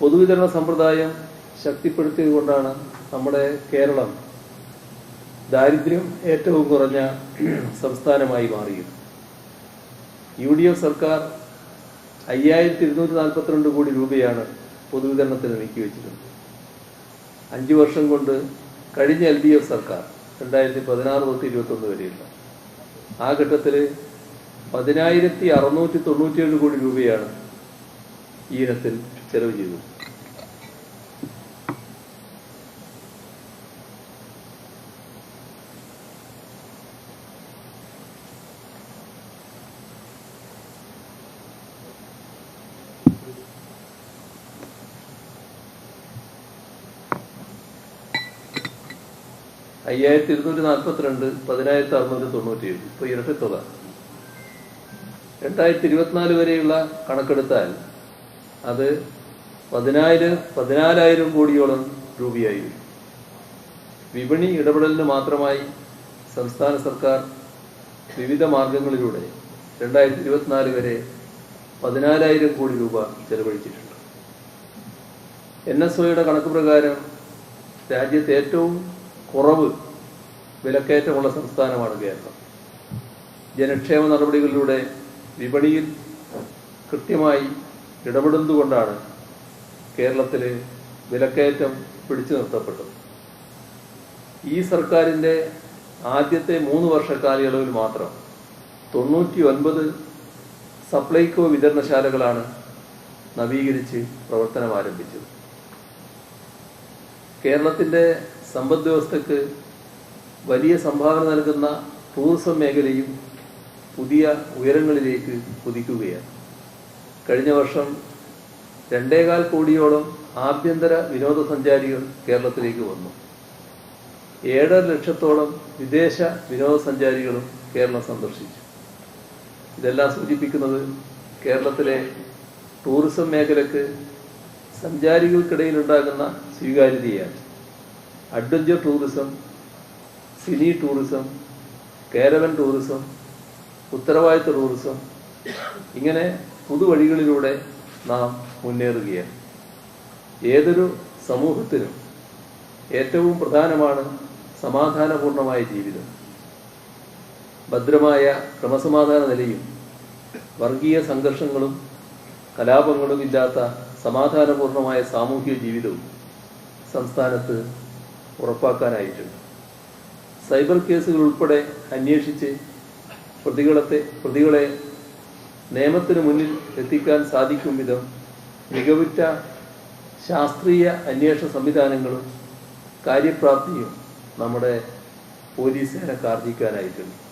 പൊതുവിതരണ സമ്പ്രദായം ശക്തിപ്പെടുത്തിയത് കൊണ്ടാണ് നമ്മുടെ കേരളം ദാരിദ്ര്യം ഏറ്റവും കുറഞ്ഞ സംസ്ഥാനമായി മാറിയത്. യു ഡി എഫ് സർക്കാർ അയ്യായിരത്തി ഇരുന്നൂറ്റി നാൽപ്പത്തിരണ്ട് കോടി രൂപയാണ് പൊതുവിതരണത്തിന് നീക്കിവെച്ചിരുന്നത് അഞ്ച് വർഷം കൊണ്ട് കഴിഞ്ഞ എൽ ഡി എഫ് സർക്കാർ രണ്ടായിരത്തി പതിനാറ് തൊട്ട് ഇരുപത്തൊന്ന് വരെയുള്ള ആ ഘട്ടത്തിൽ പതിനായിരത്തി അറുന്നൂറ്റി തൊണ്ണൂറ്റിയേഴ് കോടി രൂപയാണ് ഈ ഇനത്തിൽ ചെലവ് ചെയ്തു അയ്യായിരത്തി ഇരുന്നൂറ്റി നാൽപ്പത്തിരണ്ട് പതിനായിരത്തി അറുന്നൂറ്റി തൊണ്ണൂറ്റി ഏഴ് ഇപ്പൊ ഇരട്ടി തുക രണ്ടായിരത്തി ഇരുപത്തിനാല് വരെയുള്ള കണക്കെടുത്താൽ അത് പതിനായിരം പതിനാലായിരം കോടിയോളം രൂപയായി വരും. വിപണി ഇടപെടലിന് മാത്രമായി സംസ്ഥാന സർക്കാർ വിവിധ മാർഗങ്ങളിലൂടെ രണ്ടായിരത്തി ഇരുപത്തിനാല് വരെ പതിനാലായിരം കോടി രൂപ ചെലവഴിച്ചിട്ടുണ്ട് എൻ എസ് ഒയുടെ കണക്ക് പ്രകാരം രാജ്യത്ത് ഏറ്റവും കുറവ് വിലക്കയറ്റമുള്ള സംസ്ഥാനമാണ് കേരളം ജനക്ഷേമ നടപടികളിലൂടെ വിപണിയിൽ കൃത്യമായി ഇടപെടുന്നതുകൊണ്ടാണ് കേരളത്തിലെ വിലക്കയറ്റം പിടിച്ചു നിർത്തപ്പെട്ടത്. ഈ സർക്കാരിന്റെ ആദ്യത്തെ മൂന്ന് വർഷ കാലയളവിൽ മാത്രം തൊണ്ണൂറ്റി ഒൻപത് സപ്ലൈകോ വിതരണശാലകളാണ് നവീകരിച്ച് പ്രവർത്തനം ആരംഭിച്ചത്. കേരളത്തിന്റെ സമ്പദ് വ്യവസ്ഥക്ക് വലിയ സംഭാവന നൽകുന്ന ടൂറിസം മേഖലയും പുതിയ ഉയരങ്ങളിലേക്ക് കുതിക്കുകയാണ്. കഴിഞ്ഞ വർഷം രണ്ടേകാൽ കോടിയോളം ആഭ്യന്തര വിനോദസഞ്ചാരികൾ കേരളത്തിലേക്ക് വന്നു. ഏഴര ലക്ഷത്തോളം വിദേശ വിനോദസഞ്ചാരികളും കേരളം സന്ദർശിച്ചു. ഇതെല്ലാം സൂചിപ്പിക്കുന്നത് കേരളത്തിലെ ടൂറിസം മേഖലക്ക് സഞ്ചാരികൾക്കിടയിൽ ഉണ്ടാകുന്ന സ്വീകാര്യതയാണ്. Adventure tourism cine tourism caravan tourism ഉത്തരവാദിത്ത ടൂറിസം ഇങ്ങനെ പുതുവഴികളിലൂടെ നാം മുന്നേറുകയാണ്. ഏതൊരു സമൂഹത്തിനും ഏറ്റവും പ്രധാനമാണ് സമാധാനപൂർണമായ ജീവിതം. ഭദ്രമായ ക്രമസമാധാന നിലയും വർഗീയ സംഘർഷങ്ങളും കലാപങ്ങളും ഇല്ലാത്ത സമാധാനപൂർണമായ സാമൂഹിക ജീവിതവും സംസ്ഥാനത്ത് ഉറപ്പാക്കാനായിട്ടുണ്ട്. സൈബർ കേസുകൾ ഉൾപ്പെടെ അന്വേഷിച്ച് പ്രതികളത്തെ പ്രതികളെ നിയമത്തിന് മുന്നിൽ എത്തിക്കാൻ സാധിക്കും വിധം മികവുറ്റ ശാസ്ത്രീയ അന്വേഷണ സംവിധാനങ്ങളും കാര്യപ്രാപ്തിയും നമ്മുടെ പോലീസ് സേന ആർജിക്കാനായിട്ടുണ്ട്